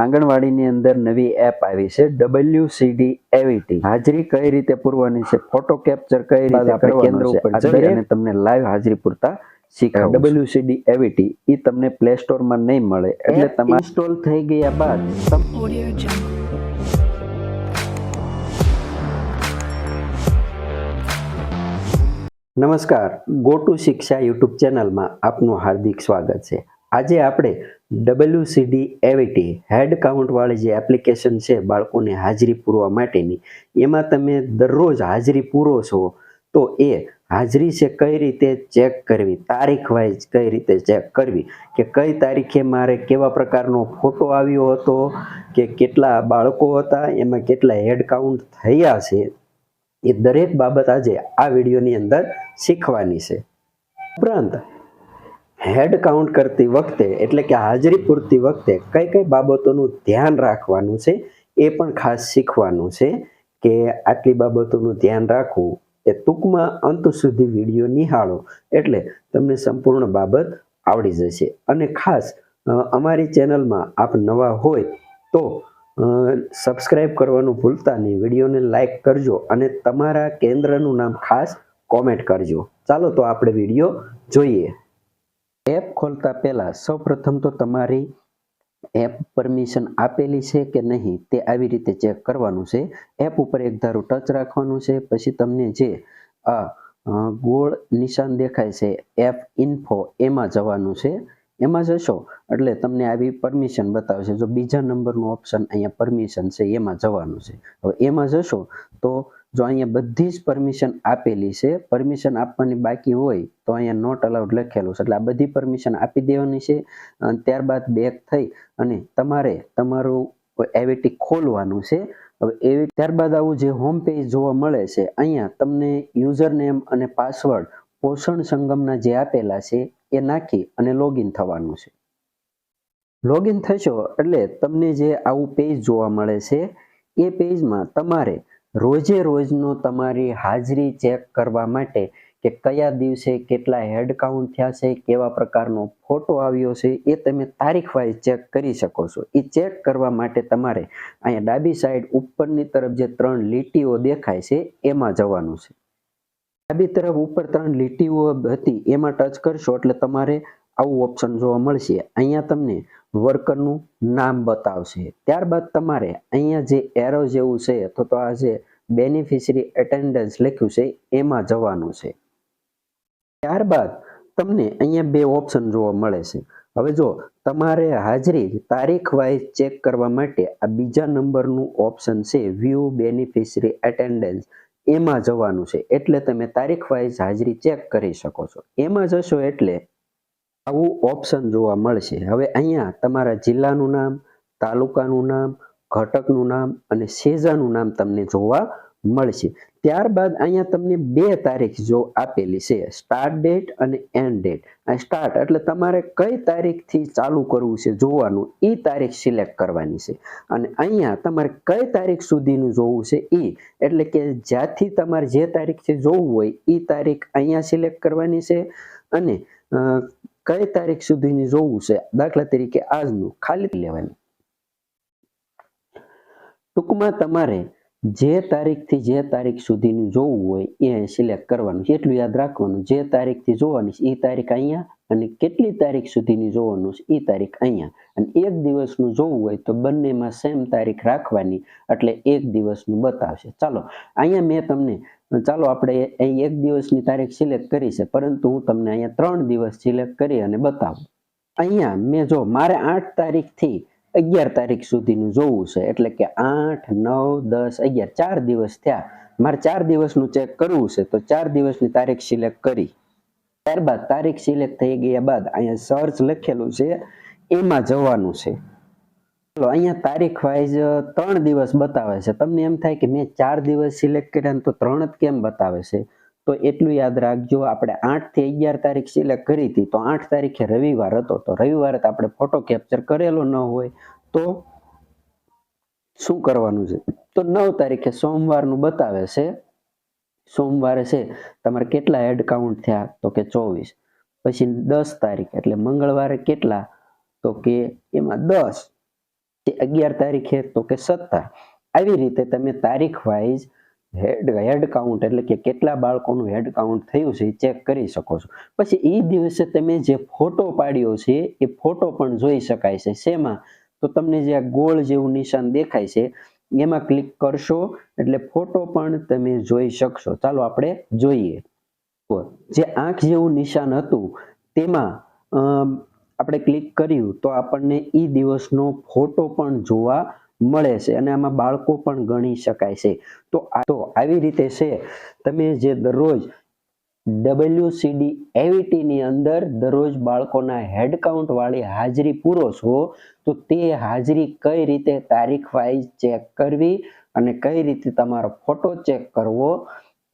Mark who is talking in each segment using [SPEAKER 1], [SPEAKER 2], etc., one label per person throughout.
[SPEAKER 1] આંગણવાડીની અંદર નવી એપ આવી છે ડબલ્યુ સીડી એવીટી હાજરી કઈ રીતે પૂરવાની છે? ફોટો કેપ્ચર કઈ રીતે કેન્દ્ર ઉપર જઈ અને તમને લાઈવ હાજરી પૂરતા શીખવ ડબલ્યુ સીડી એવીટી એ તમને પ્લે સ્ટોરમાં નહીં મળે. એટલે તમારે ઇન્સ્ટોલ થઈ ગયા બાદ. નમસ્કાર. ગો ટુ શિક્ષા યુટ્યુબ ચેનલમાં આપનું હાર્દિક સ્વાગત છે. આજે આપણે ડબલ્યુ સીડી એવીટી હેડ કાઉન્ટવાળી જે એપ્લિકેશન છે બાળકોને હાજરી પૂરવા માટેની, એમાં તમે દરરોજ હાજરી પૂરો છો, તો એ હાજરી છે કઈ રીતે ચેક કરવી? તારીખ વાઇઝ કઈ રીતે ચેક કરવી? કે કઈ તારીખે મારે કેવા પ્રકારનો ફોટો આવ્યો હતો? કે કેટલા બાળકો હતા? એમાં કેટલા હેડ કાઉન્ટ થયા છે? એ દરેક બાબત આજે આ વિડીયોની અંદર શીખવાની છે. ઉપરાંત હેડ કાઉન્ટ કરતી વખતે, એટલે કે હાજરી પૂરતી વખતે કઈ કઈ બાબતોનું ધ્યાન રાખવાનું છે, એ પણ ખાસ શીખવાનું છે કે આટલી બાબતોનું ધ્યાન રાખવું એ ટૂંકમાં અંત સુધી વીડિયો નિહાળો, એટલે તમને સંપૂર્ણ બાબત આવડી જશે. અને ખાસ અમારી ચેનલમાં આપ નવા હોય તો સબસ્ક્રાઈબ કરવાનું ભૂલતા નહીં. વિડીયોને લાઈક કરજો અને તમારા કેન્દ્રનું નામ ખાસ કોમેન્ટ કરજો. ચાલો તો આપણે વીડિયો જોઈએ. એપ ખોલતા પહેલાં સૌપ્રથમ તો તમારી એપ પરમિશન આપેલી છે કે નહીં તે આવી રીતે ચેક કરવાનું છે. એપ ઉપર એક ધારું ટચ રાખવાનું છે. પછી તમને જે આ ગોળ નિશાન દેખાય છે એપ ઇન્ફો એમાં જવાનું છે. એમાં જશો એટલે તમને આવી પરમિશન બતાવશે. જો બીજા નંબરનું ઓપ્શન અહીંયા પરમિશન છે, એમાં જવાનું છે. હવે એમાં જશો તો જો અહીંયા બધી જ પરમિશન આપેલી છે પરમિશન આપવાની બાકી હોય તો અહીંયા નોટ અલાઉડ લખેલું છે. એટલે આ બધી પરમિશન આપી દેવાની છે અને ત્યારબાદ બેક થઈ અને તમારે તમારું એવીટી ખોલવાનું છે. હવે એવી ત્યારબાદ આવું જે હોમ પેજ જોવા મળે છે, અહીંયા તમને યુઝર નેમ અને પાસવર્ડ પોષણ સંગમના જે આપેલા છે એ નાખી અને લોગિન થવાનું છે. લોગિન થશો એટલે તમને જે આવું પેજ જોવા મળે છે, એ પેજમાં તમારે રોજે રોજનો તમારી હાજરી ચેક કરવા માટે કે કયા દિવસે કેટલા હેડ કાઉન્ટ થયા છે, કેવા પ્રકારનો ફોટો આવ્યો છે, એ તમે તારીખ વાઇઝ ચેક કરી શકો છો. એ ચેક કરવા માટે તમારે અહીંયા ડાબી સાઈડ ઉપરની તરફ જે ત્રણ લીટીઓ દેખાય છે, એમાં જવાનું છે. ડાબી તરફ ઉપર ત્રણ લીટીઓ હતી, એમાં ટચ કરશો એટલે તમારે આવું ઓપ્શન જોવા મળશે. અહીંયા તમને વર્કરનું નામ બતાવશે. ત્યારબાદ તમારે અહીંયા જે એરો જેવું છે તો તો આ જે બેનિફિશરી એટેન્ડન્સ લખ્યું છે, એમાં જવાનું છે. ત્યારબાદ તમને અહીંયા બે ઓપ્શન જોવા મળે છે. હવે જો તમારે હાજરી તારીખ વાઇઝ ચેક કરવા માટે આ બીજા નંબરનું ઓપ્શન છે વ્યૂ બેનિફિશરી એટેન્ડન્સ એમાં જવાનું છે. એટલે તમે તારીખ વાઇઝ હાજરી ચેક કરી શકો છો. એમાં જશો એટલે આવું ઓપ્શન જોવા મળશે. હવે અહીંયા તમારા જિલ્લાનું નામ, તાલુકાનું નામ, ઘટકનું નામ અને સેજાનું નામ તમને જોવા મળશે. ત્યારબાદ અહીંયા તમને બે તારીખ જો આપેલી છે start date and end date આ સ્ટાર્ટ એટલે તમારે કઈ તારીખથી ચાલુ કરવું છે જોવાનું એ તારીખ સિલેક્ટ કરવાની છે. અને અહીંયા તમારે કઈ તારીખ સુધીનું જોવું છે એ એટલે કે જ્યાંથી તમારે જે તારીખથી જોવું હોય એ તારીખ અહીંયા સિલેક્ટ કરવાની છે. અને કઈ તારીખ સુધીની જોવું છે દાખલા તરીકે આજનું ખાલી લેવાની ટૂંકમાં તમારે જે તારીખથી જે તારીખ સુધીનું જોવું હોય એ સિલેક્ટ કરવાનું એટલું યાદ રાખવાનું જે તારીખથી જોવાની છે એ તારીખ અહીંયા અને કેટલી તારીખ સુધીની જોવાનું છે એ તારીખ અહીંયા અને એક દિવસનું જોવું હોય તો બંનેમાં સેમ તારીખ રાખવાની એટલે એક દિવસનું બતાવશે ચાલો અહીંયા મેં તમને ચાલો આપણે અહીં એક દિવસની તારીખ સિલેક્ટ કરી છે, પરંતુ હું તમને અહીંયા ત્રણ દિવસ સિલેક્ટ કરી અને બતાવું. અહીંયા મેં જો મારે આઠ તારીખથી અગિયાર તારીખ સુધીનું જોવું છે, એટલે કે આઠ, નવ, દસ, અગિયાર, ચાર દિવસ થયા. મારે ચાર દિવસનું ચેક કરવું છે, તો ચાર દિવસની તારીખ સિલેક્ટ કરી. ત્યારબાદ તારીખ સિલેક્ટ થઈ ગયા બાદ અહીંયા સર્ચ લખેલું છે, એમાં જવાનું છે. ચલો, અહીંયા તારીખ વાઇઝ ત્રણ દિવસ બતાવે છે. તમને એમ થાય કે મેં ચાર દિવસ સિલેક્ટ કર્યા તો ત્રણ જ કેમ બતાવે છે? તો એટલું યાદ રાખજો, આપણે આઠથી અગિયાર તારીખ સિલેક્ટ કરી હતી, તો આઠ તારીખે રવિવાર હતો. તો રવિવારે તો આપણે ફોટો કેપ્ચર કરેલો ન હોય, તો શું કરવાનું છે? તો નવ તારીખે સોમવારનું બતાવે છે. સોમવારે છે, તમારે કેટલા એડ કાઉન્ટ થયા? તો કે ચોવીસ. પછી દસ તારીખ, એટલે મંગળવારે કેટલા? તો કે એમાં દસ. કે અગિયાર તારીખે તો કે સત્તર આવી રીતે તમે તારીખ વાઇઝ હેડ હેડ કાઉન્ટ એટલે કે કેટલા બાળકોનું હેડ કાઉન્ટ થયું છે ચેક કરી શકો છો. પછી એ દિવસે તમે જે ફોટો પાડ્યો છે એ ફોટો પણ જોઈ શકાય છે. શેમાં? તો તમને જે આ ગોળ જેવું નિશાન દેખાય છે, એમાં ક્લિક કરશો એટલે ફોટો પણ તમે જોઈ શકશો. ચાલો આપણે જોઈએ. જે આંખ જેવું નિશાન હતું, તેમાં આપણે ક્લિક કર્યું તો આપણને એ દિવસનો ફોટો પણ જોવા મળે છે અને આમાં બાળકો પણ ગણી શકાય છે. તો આ તો આવી રીતે છે. તમે જે દરરોજ ડબલ્યુસીડી એવીટીની અંદર દરરોજ બાળકોના હેડ કાઉન્ટ વાળી હાજરી પૂરો છો, તો તે હાજરી કઈ રીતે તારીખ વાઇઝ ચેક કરવી અને કઈ રીતે તમારો ફોટો ચેક કરવો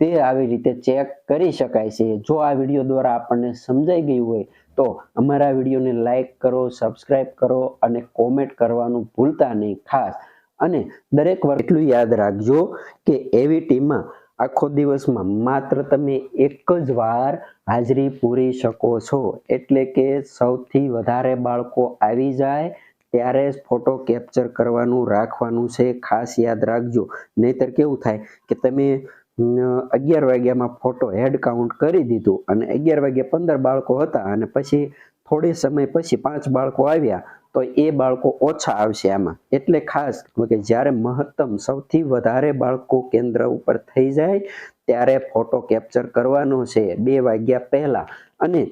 [SPEAKER 1] તે આવી રીતે ચેક કરી શકાય છે. જો આ વીડિયો દ્વારા આપણને સમજાઈ ગયું હોય, તો અમારા વિડીયોને લાઈક કરો સબસ્ક્રાઈબ કરો અને કોમેન્ટ કરવાનું ભૂલતા નહીં ખાસ. અને દરેક વાર એટલું યાદ રાખજો કે એવી ટીમમાં આખો દિવસમાં માત્ર તમે એક જ વાર હાજરી પૂરી શકો છો. એટલે કે સૌથી વધારે બાળકો આવી જાય ત્યારે જ ફોટો કેપ્ચર કરવાનું રાખવાનું છે. ખાસ યાદ રાખજો. નહીતર કેવું થાય કે તમે અગિયાર વાગ્યામાં ફોટો હેડ કાઉન્ટ કરી દીધું અને અગિયાર વાગ્યા પંદર બાળકો હતા અને પછી થોડી સમય પછી પાંચ બાળકો આવ્યા તો એ બાળકો ઓછા આવશે આમાં. એટલે ખાસ કે જ્યારે મહત્તમ સૌથી વધારે બાળકો કેન્દ્ર ઉપર થઈ જાય ત્યારે ફોટો કેપ્ચર કરવાનો છે બે વાગ્યા પહેલા. અને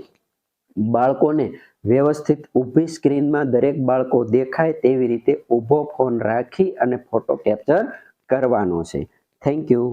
[SPEAKER 1] બાળકોને વ્યવસ્થિત ઊભી સ્ક્રીનમાં દરેક બાળકો દેખાય તેવી રીતે ઊભો ફોન રાખી અને ફોટો કેપ્ચર કરવાનો છે. Thank you